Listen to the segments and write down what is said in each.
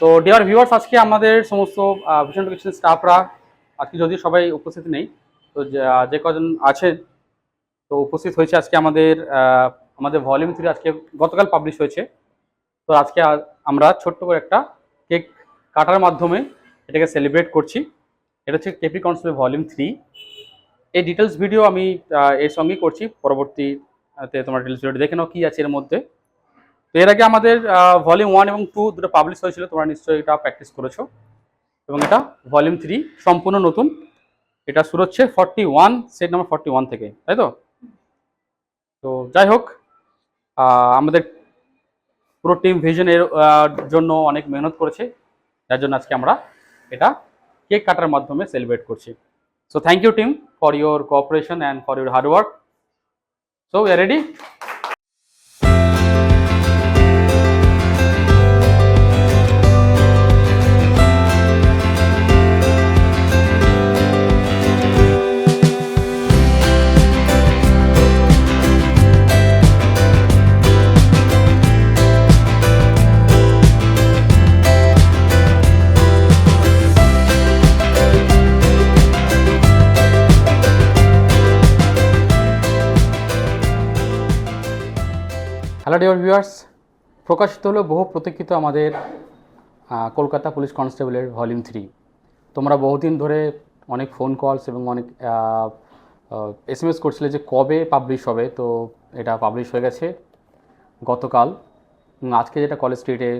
তো dear viewers আজকে আমাদের সমস্ত ভিশন এডুকেশন স্টাফরা আজকে যদিও সবাই উপস্থিত নেই, তো যে- কজন আছে, তো উপস্থিত হয়েছে আজকে আমাদের আমাদের ভলিউম থ্রি আজকে গতকাল পাবলিশ হয়েছে। তো আজকে আমরা ছোট্ট করে একটা কেক কাটার মাধ্যমে এটাকে সেলিব্রেট করছি। এটা হচ্ছে কেপি কনসেপ্ট ভলিউম থ্রি এই ডিটেলস ভিডিও আমি এর সঙ্গেই করছি। পরবর্তীতে তোমার ডিটেলস ভিডিও দেখে নাও, কী আছে এর মধ্যে। তো এর আগে আমাদের ভলিউম ওয়ান এবং টু দুটো পাবলিশ হয়েছিল, তোমরা নিশ্চয়ই এটা প্র্যাকটিস করেছ। এবং এটা ভলিউম থ্রি সম্পূর্ণ নতুন। এটা শুরু হচ্ছে forty one set number forty one থেকে, তাই তো? তো যাই হোক আমাদের পুরো টিম ভিশন এর জন্য অনেক মেহনত করেছে। যার জন্য আজকে আমরা এটা কেক কাটার মাধ্যমে সেলিব্রেট করছি। So thank you team for your cooperation and for your hard work so we are ready hello dear viewers প্রকাশিত হলো বহু প্রতীক্ষিত আমাদের কলকাতা পুলিশ কনস্টেবলের ভলিউম থ্রি তোমরা বহুদিন ধরে অনেক ফোন কলস এবং অনেক এস এম এস করছিলে যে কবে পাবলিশ হবে, তো এটা পাবলিশ হয়ে গেছে গতকাল। আজকে যেটা কলেজ স্ট্রিটে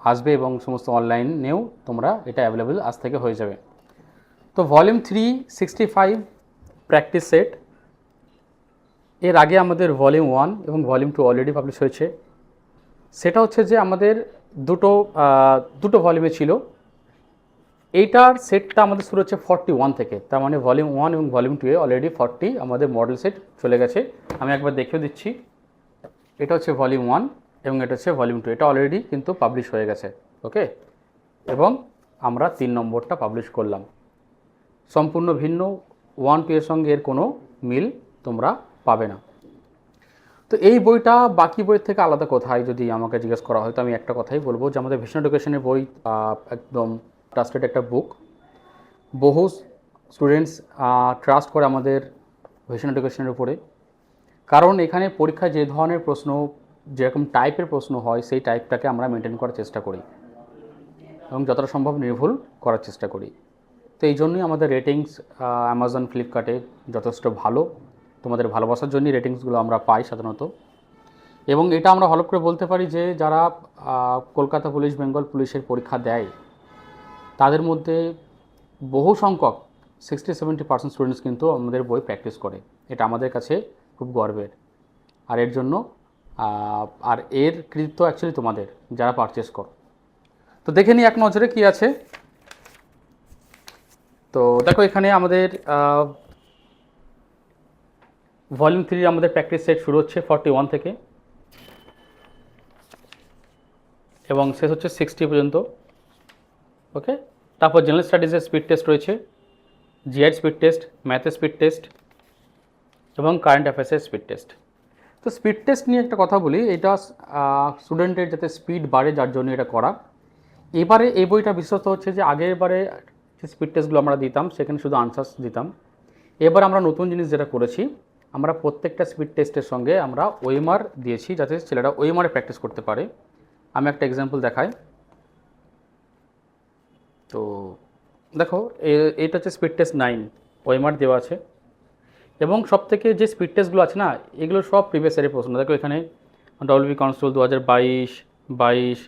আসবে এবং সমস্ত অনলাইনেও তোমরা এটা অ্যাভেলেবেল আজ থেকে হয়ে যাবে। তো volume three sixty five practice set এর আগে আমাদের ভলিউম ওয়ান এবং ভলিউম টু অলরেডি পাবলিশ হয়েছে। সেটা হচ্ছে যে আমাদের দুটো দুটো ভলিউমে ছিল। এইটার সেটটা আমাদের শুরু হচ্ছে ফর্টি ওয়ান থেকে। তার মানে ভলিউম ওয়ান এবং ভলিউম টু এ অলরেডি ফর্টি আমাদের মডেল সেট চলে গেছে। আমি একবার দেখিয়ে দিচ্ছি। এটা হচ্ছে ভলিউম ওয়ান এবং এটা হচ্ছে ভলিউম টু এটা অলরেডি কিন্তু পাবলিশ হয়ে গেছে ওকে এবং আমরা তিন নম্বরটা পাবলিশ করলাম। সম্পূর্ণ ভিন্ন ওয়ান টু এর সঙ্গে এর কোনো মিল তোমরা পাবে না। তো এই বইটা বাকি বইয়ের থেকে আলাদা কোথায় যদি আমাকে জিজ্ঞেস করা হয়, তো আমি একটা কথাই বলব যে আমাদের ভিশন এডুকেশনের বই একদম ট্রাস্টেড একটা বুক বহু স্টুডেন্টস ট্রাস্ট করে আমাদের ভিশন এডুকেশনের উপরে। কারণ এখানে পরীক্ষায় যে ধরনের প্রশ্ন, যেরকম টাইপের প্রশ্ন হয়, সেই টাইপটাকে আমরা মেনটেন করার চেষ্টা করি। এবং যতটা সম্ভব নির্ভুল করার চেষ্টা করি। তো এই জন্যই আমাদের রেটিংস অ্যামাজন ফ্লিপকার্টে যথেষ্ট ভালো। তোমাদের ভালোবাসার জন্যই রেটিংসগুলো আমরা পাই সাধারণত। এবং এটা আমরা হলপ করে বলতে পারি যে, যারা কলকাতা পুলিশ, বেঙ্গল পুলিশের পরীক্ষা দেয়, তাদের মধ্যে বহু সংখ্যক সিক্সটি সেভেন্টি পার্সেন্ট স্টুডেন্টস কিন্তু আমাদের বই প্র্যাকটিস করে। এটা আমাদের কাছে খুব গর্বের। আর এর জন্য আর এর কৃতিত্ব অ্যাকচুয়ালি তোমাদের, যারা পারচেস করো। তো দেখে নিই এক নজরে কী আছে। তো দেখো এখানে আমাদের ভলিউম থ্রি আমাদের প্র্যাকটিস সেট শুরু হচ্ছে ফর্টি ওয়ান থেকে। এবং শেষ হচ্ছে সিক্সটি পর্যন্ত। ওকে তারপর জেনারেল স্টাডিজের স্পিড টেস্ট রয়েছে। জিআই স্পিড টেস্ট ম্যাথের স্পিড টেস্ট এবং কারেন্ট অ্যাফেয়ার্সের স্পিড টেস্ট তো স্পিড টেস্ট নিয়ে একটা কথা বলি, এটা স্টুডেন্টের যাতে স্পিড বাড়ে, যার জন্য এটা করা। এবারে এই বইটা বিশেষত হচ্ছে যে আগের বারে যে স্পিড টেস্টগুলো আমরা দিতাম, সেখানে শুধু আনসার্স দিতাম। এবার আমরা নতুন জিনিস যেটা করেছি আমরা প্রত্যেকটা স্পিড টেস্টের সঙ্গে আমরা ওয়েমার দিয়েছি যাতে ছেলেরা ওয়েমারে প্র্যাকটিস করতে পারে। আমি একটা এক্সাম্পল দেখাই। তো দেখো এটা হচ্ছে স্পিড টেস্ট নাইন ওয়েমার দেওয়া আছে। এবং সব থেকে যে স্পিড টেস্টগুলো আছে না, এগুলো সব প্রিভিয়াস ইয়ারের প্রশ্ন। দেখো এখানে ডব্লিউবি কনস্টেবল দু হাজার বাইশ বাইশ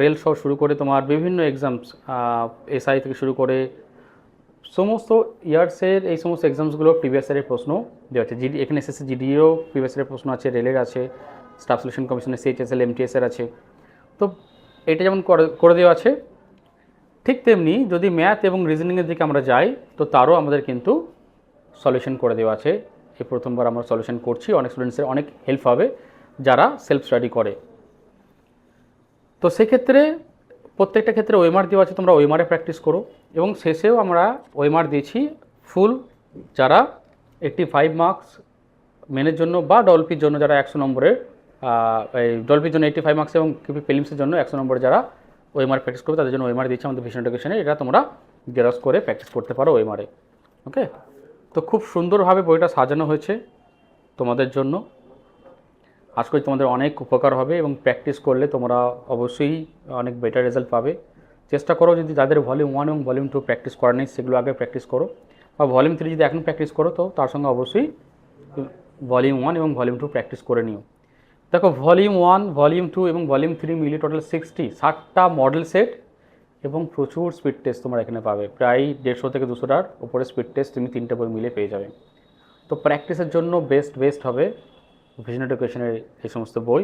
রেল সহ শুরু করে তোমার বিভিন্ন এক্সামস এসআই থেকে শুরু করে সমস্ত ইয়ার্সের এই সমস্ত এক্সামসগুলো প্রিভিয়াস ইয়ারের প্রশ্ন দেওয়া আছে। জিডি এখানে এসএসসি জিডিও প্রিভিয়াস ইয়ারের প্রশ্ন আছে, রেলের আছে স্টাফ সিলেকশন কমিশনের সিএইচএসএল এমটিএসের আছে। তো এটা যেমন করে দেওয়া আছে, ঠিক তেমনি যদি ম্যাথ এবং রিজনিংয়ের দিকে আমরা যাই, তো তারও আমাদের কিন্তু সলিউশন করে দেওয়া আছে। এই প্রথমবার আমরা সলিউশন করছি, অনেক স্টুডেন্টসের অনেক হেল্প হবে যারা সেলফ স্টাডি করে। তো সেক্ষেত্রে প্রত্যেকটা ক্ষেত্রে ওয়েমার দেওয়া আছে, তোমরা ওয়েমারে প্র্যাকটিস করো। এবং শেষেও আমরা ওয়েমার দিয়েছি ফুল যারা এইট্টি ফাইভ মার্কস মেনের জন্য বা ডলপির জন্য যারা একশো নম্বরের এই ডলপির জন্য এইট্টি ফাইভ মার্কস এবং কিপি ফিলিমসের জন্য একশো নম্বরে যারা ওয়েমার প্র্যাকটিস করবে, তাদের জন্য ওয়েমার দিচ্ছে আমাদের ভীষণ এডুকেশনে এটা তোমরা জেরক্স করে প্র্যাকটিস করতে পারো ওয়েমারে ওকে তো খুব সুন্দরভাবে বইটা সাজানো হয়েছে তোমাদের জন্য। আশা করি তোমাদের অনেক উপকার হবে এবং প্র্যাকটিস করলে তোমরা অবশ্যই অনেক বেটার রেজাল্ট পাবে। চেষ্টা করো যদি যাদের ভলিউম ওয়ান এবং ভলিউম টু প্র্যাকটিস করা নেই, সেগুলো আগে প্র্যাকটিস করো। বা ভলিউম থ্রি যদি এখন প্র্যাকটিস করো, তো তার সঙ্গে অবশ্যই ভলিউম ওয়ান এবং ভলিউম টু প্র্যাকটিস করে নিও। দেখো ভলিউম ওয়ান ভলিউম টু এবং ভলিউম থ্রি মিলিয়ে টোটাল সিক্সটি ষাটটা মডেল সেট এবং প্রচুর স্পিড টেস্ট তোমরা এখানে পাবে। প্রায় দেড়শো থেকে দুশোটার উপরে স্পিড টেস্ট তুমি তিনটে বই মিলে পেয়ে যাবে। তো প্র্যাকটিসের জন্য বেস্ট বেস্ট হবে। ভিশন এডুকেশনের এই সমস্ত বই।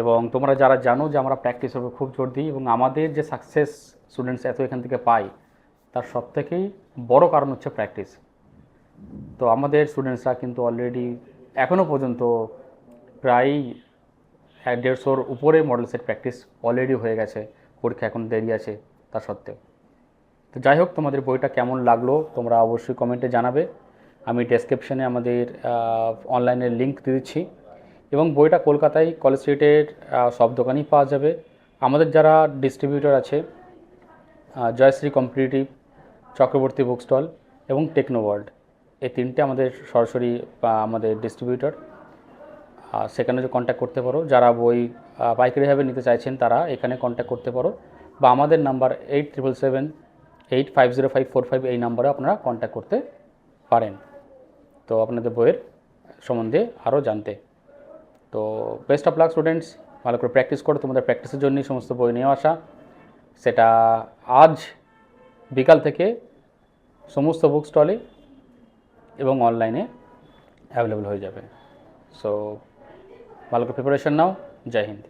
এবং তোমরা যারা জানো যে আমরা প্র্যাকটিসের উপর খুব জোর দিই। এবং আমাদের যে সাকসেস স্টুডেন্টস এত এখান থেকে পাই তার সব থেকেই বড় কারণ হচ্ছে প্র্যাকটিস তো আমাদের স্টুডেন্টসরা কিন্তু অলরেডি এখনও পর্যন্ত প্রায় এক দেড়শোর উপরে মডেল সেট প্র্যাকটিস অলরেডি হয়ে গেছে। পরীক্ষা এখন দেরি আছে তা সত্ত্বেও। তো যাই হোক, তোমাদের বইটা কেমন লাগল, তোমরা অবশ্যই কমেন্টে জানাবে। আমি ডেসক্রিপশনে আমাদের অনলাইনের লিঙ্ক দিচ্ছি। এবং বইটা কলকাতায় কলেজ স্ট্রিটের সব দোকানেই পাওয়া যাবে। আমাদের যারা ডিস্ট্রিবিউটর আছে Jayashree competitive Chakraborty book stall এবং টেকনো ওয়ার্ল্ড এই তিনটে আমাদের সরাসরি আমাদের ডিস্ট্রিবিউটর সেখানে যে কন্ট্যাক্ট করতে পারো, যারা বই পাইকারিভাবে নিতে চাইছেন তারা এখানে কন্ট্যাক্ট করতে পারো। বা আমাদের number eight triple seven eight five zero five four five এই নাম্বারে আপনারা কন্ট্যাক্ট করতে পারেন। তো আপনাদের বইয়ের সম্বন্ধে আরও জানতে। তো বেস্ট অফ লাক স্টুডেন্টস ভালো করে প্র্যাকটিস করো, তোমাদের প্র্যাকটিসের জন্যই সমস্ত বই নিয়ে আসা। সেটা আজ বিকাল থেকে সমস্ত বুক স্টলে এবং অনলাইনে অ্যাভেলেবল হয়ে যাবে। সো ভালো করে প্রিপারেশন নাও। জয় হিন্দ।